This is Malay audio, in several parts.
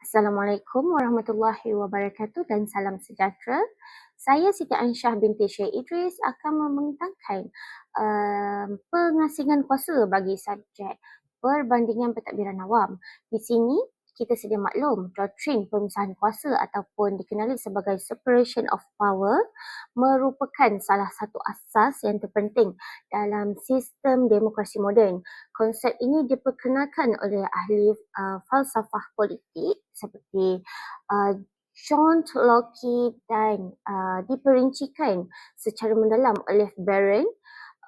Assalamualaikum warahmatullahi wabarakatuh dan salam sejahtera. Saya Siti Ansyah binti Syed Idris akan membentangkan uh, pengasingan kuasa bagi subjek perbandingan pentadbiran awam. Di sini kita sedia maklum doktrin pemisahan kuasa ataupun dikenali sebagai separation of power merupakan salah satu asas yang terpenting dalam sistem demokrasi moden. Konsep ini diperkenalkan oleh ahli uh, falsafah politik seperti uh, John Locke dan uh, diperincikan secara mendalam oleh Baron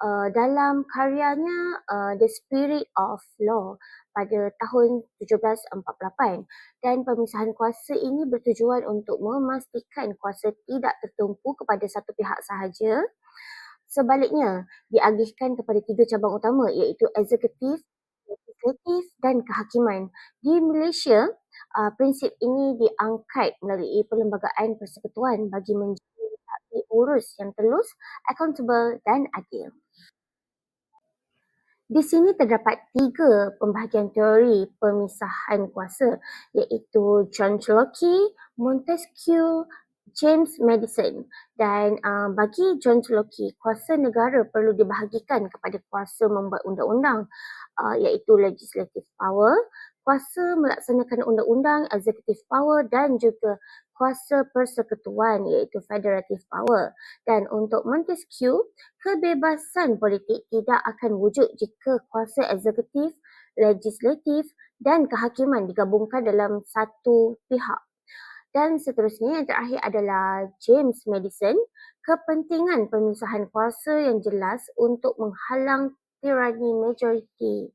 uh, dalam karyanya uh, The Spirit of Law pada tahun 1748 dan pemisahan kuasa ini bertujuan untuk memastikan kuasa tidak tertumpu kepada satu pihak sahaja. Sebaliknya, diagihkan kepada tiga cabang utama iaitu eksekutif, legislatif dan kehakiman. Di Malaysia, uh, prinsip ini diangkat melalui perlembagaan persekutuan bagi menjadi urus yang telus, accountable dan adil. Di sini terdapat tiga pembahagian teori pemisahan kuasa iaitu John Locke, Montesquieu, James Madison. Dan uh, bagi John Locke kuasa negara perlu dibahagikan kepada kuasa membuat undang-undang uh, iaitu legislative power, kuasa melaksanakan undang-undang, executive power dan juga kuasa persekutuan iaitu federative power. Dan untuk Montesquieu, kebebasan politik tidak akan wujud jika kuasa eksekutif, legislatif dan kehakiman digabungkan dalam satu pihak. Dan seterusnya yang terakhir adalah James Madison, kepentingan pemisahan kuasa yang jelas untuk menghalang tirani majoriti.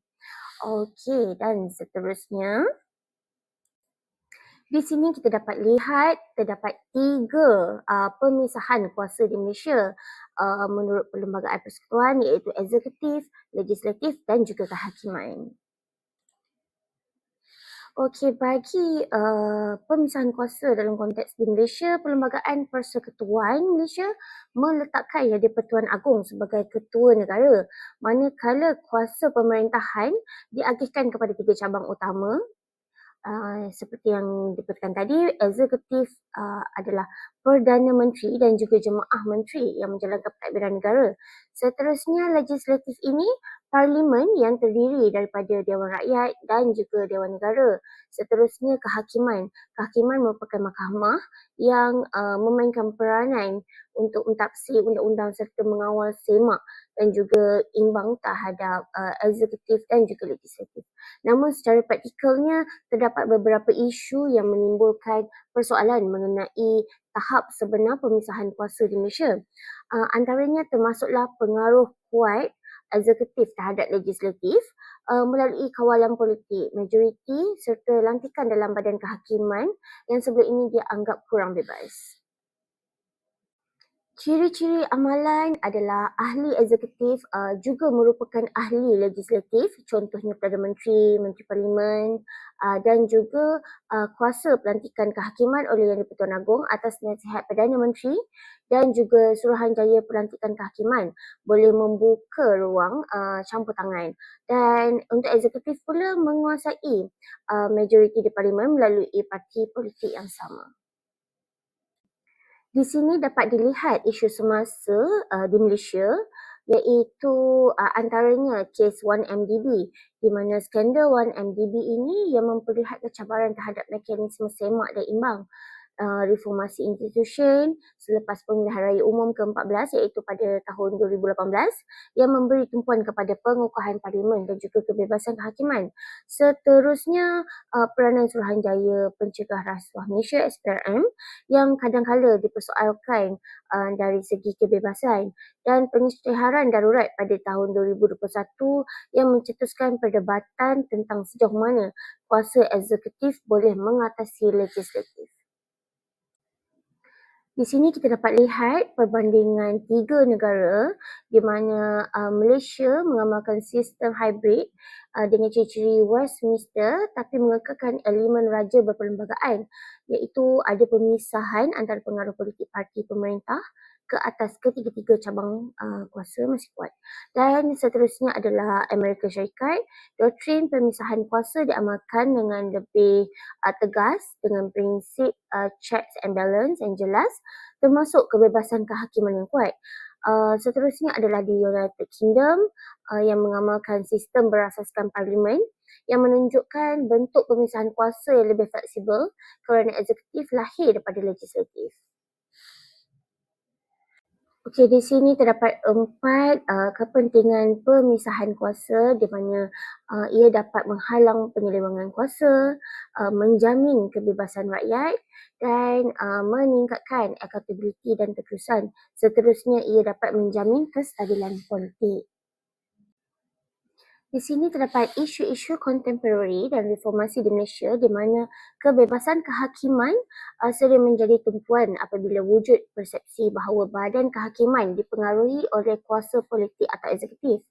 Okey, dan seterusnya di sini kita dapat lihat terdapat tiga uh, pemisahan kuasa di Malaysia uh, menurut Perlembagaan Persekutuan iaitu eksekutif, legislatif dan juga kehakiman. Okey, bagi uh, pemisahan kuasa dalam konteks di Malaysia, Perlembagaan Persekutuan Malaysia meletakkan Yang di-Pertuan Agong sebagai ketua negara. Manakala kuasa pemerintahan diagihkan kepada tiga cabang utama Uh, seperti yang diperkatakan tadi, eksekutif uh, adalah Perdana Menteri dan juga Jemaah Menteri yang menjalankan pentadbiran negara. Seterusnya, legislatif ini parlimen yang terdiri daripada Dewan Rakyat dan juga Dewan Negara. Seterusnya, kehakiman. Kehakiman merupakan mahkamah yang uh, memainkan peranan untuk mentafsir undang-undang serta mengawal semak dan juga imbang terhadap uh, eksekutif dan juga legislatif. Namun secara praktikalnya terdapat beberapa isu yang menimbulkan persoalan mengenai tahap sebenar pemisahan kuasa di Malaysia. Uh, antaranya termasuklah pengaruh kuat eksekutif terhadap legislatif uh, melalui kawalan politik majoriti serta lantikan dalam badan kehakiman yang sebelum ini dianggap kurang bebas. Ciri-ciri amalan adalah ahli eksekutif uh, juga merupakan ahli legislatif, contohnya Perdana Menteri, Menteri Parlimen uh, dan juga uh, kuasa pelantikan kehakiman oleh Yang di-Pertuan Agong atas nasihat Perdana Menteri dan juga Suruhanjaya Pelantikan Kehakiman boleh membuka ruang uh, campur tangan. Dan untuk eksekutif pula menguasai uh, majoriti di Parlimen melalui parti politik yang sama. Di sini dapat dilihat isu semasa uh, di Malaysia iaitu uh, antaranya kes 1MDB di mana skandal 1MDB ini yang memperlihatkan cabaran terhadap mekanisme semak dan imbang uh, reformasi institusi selepas pemilihan raya umum ke-14 iaitu pada tahun 2018 yang memberi tumpuan kepada pengukuhan parlimen dan juga kebebasan kehakiman. Seterusnya uh, peranan Suruhanjaya Pencegah Rasuah Malaysia SPRM yang kadang-kala dipersoalkan uh, dari segi kebebasan dan pengisytiharan darurat pada tahun 2021 yang mencetuskan perdebatan tentang sejauh mana kuasa eksekutif boleh mengatasi legislatif. Di sini kita dapat lihat perbandingan tiga negara di mana uh, Malaysia mengamalkan sistem hybrid uh, dengan ciri-ciri Westminster tapi mengekalkan elemen raja berperlembagaan iaitu ada pemisahan antara pengaruh politik parti pemerintah ke atas ketiga-tiga cabang uh, kuasa masih kuat. Dan seterusnya adalah Amerika Syarikat. Doktrin pemisahan kuasa diamalkan dengan lebih uh, tegas dengan prinsip uh, checks and balance yang jelas termasuk kebebasan kehakiman yang kuat. Uh, seterusnya adalah di United Kingdom uh, yang mengamalkan sistem berasaskan parlimen yang menunjukkan bentuk pemisahan kuasa yang lebih fleksibel kerana eksekutif lahir daripada legislatif. Okey, di sini terdapat empat uh, kepentingan pemisahan kuasa di mana uh, ia dapat menghalang penyelewangan kuasa, uh, menjamin kebebasan rakyat dan uh, meningkatkan accountability dan keterusan. Seterusnya, ia dapat menjamin kestabilan politik. Di sini terdapat isu-isu kontemporari dan reformasi di Malaysia di mana kebebasan kehakiman uh, sering menjadi tumpuan apabila wujud persepsi bahawa badan kehakiman dipengaruhi oleh kuasa politik atau eksekutif.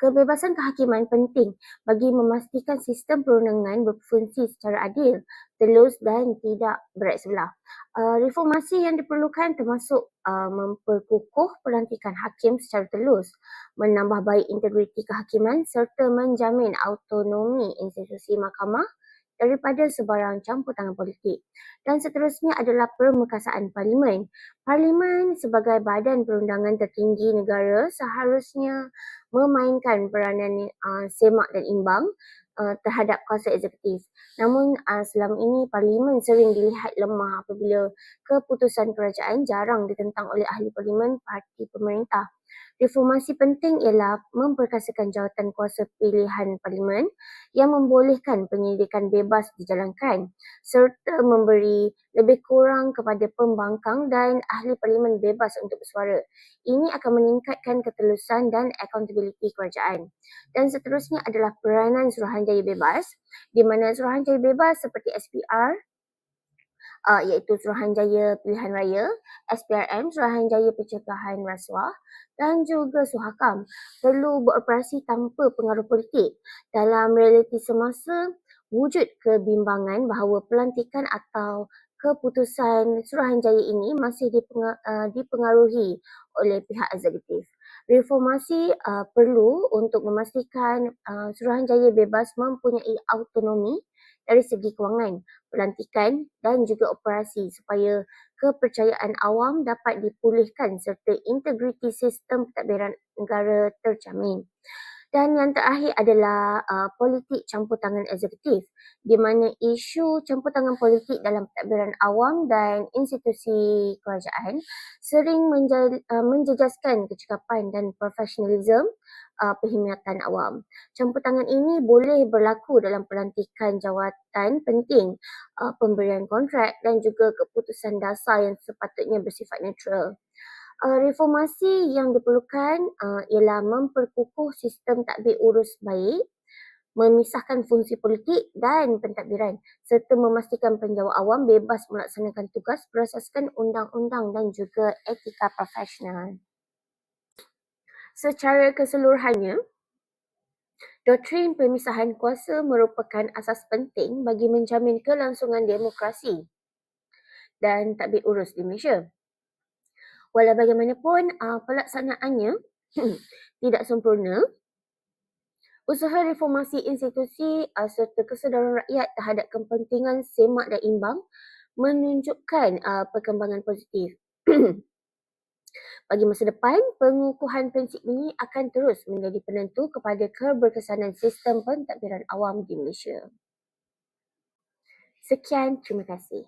Kebebasan kehakiman penting bagi memastikan sistem perundangan berfungsi secara adil, telus dan tidak berat sebelah. Uh, reformasi yang diperlukan termasuk uh, memperkukuh pelantikan hakim secara telus, menambah baik integriti kehakiman serta menjamin autonomi institusi mahkamah daripada sebarang campur tangan politik. Dan seterusnya adalah permekasaan parlimen. Parlimen sebagai badan perundangan tertinggi negara seharusnya memainkan peranan uh, semak dan imbang uh, terhadap kuasa eksekutif. Namun uh, selama ini parlimen sering dilihat lemah apabila keputusan kerajaan jarang ditentang oleh ahli parlimen parti pemerintah. Reformasi penting ialah memperkasakan jawatan kuasa pilihan parlimen yang membolehkan penyelidikan bebas dijalankan serta memberi lebih kurang kepada pembangkang dan ahli parlimen bebas untuk bersuara. Ini akan meningkatkan ketelusan dan accountability kerajaan. Dan seterusnya adalah peranan Suruhanjaya Bebas di mana Suruhanjaya Bebas seperti SPR uh, iaitu Suruhanjaya Pilihan Raya, SPRM Suruhanjaya Pencegahan Rasuah dan juga Suhakam perlu beroperasi tanpa pengaruh politik. Dalam realiti semasa, wujud kebimbangan bahawa pelantikan atau keputusan Suruhanjaya ini masih uh, dipengaruhi oleh pihak eksekutif. Reformasi uh, perlu untuk memastikan uh, Suruhanjaya bebas mempunyai autonomi dari segi kewangan, pelantikan dan juga operasi supaya kepercayaan awam dapat dipulihkan serta integriti sistem pentadbiran negara terjamin. Dan yang terakhir adalah uh, politik campur tangan eksekutif di mana isu campur tangan politik dalam pentadbiran awam dan institusi kerajaan sering menjel, uh, menjejaskan kecekapan dan profesionalisme uh, perkhidmatan awam. Campur tangan ini boleh berlaku dalam pelantikan jawatan penting, uh, pemberian kontrak dan juga keputusan dasar yang sepatutnya bersifat netral. Uh, reformasi yang diperlukan uh, ialah memperkukuh sistem tadbir urus baik, memisahkan fungsi politik dan pentadbiran serta memastikan penjawat awam bebas melaksanakan tugas berasaskan undang-undang dan juga etika profesional. Secara keseluruhannya, doktrin pemisahan kuasa merupakan asas penting bagi menjamin kelangsungan demokrasi dan tadbir urus di Malaysia. Walau bagaimanapun uh, pelaksanaannya tidak sempurna, usaha reformasi institusi uh, serta kesedaran rakyat terhadap kepentingan semak dan imbang menunjukkan uh, perkembangan positif. Bagi masa depan, pengukuhan prinsip ini akan terus menjadi penentu kepada keberkesanan sistem pentadbiran awam di Malaysia. Sekian, terima kasih.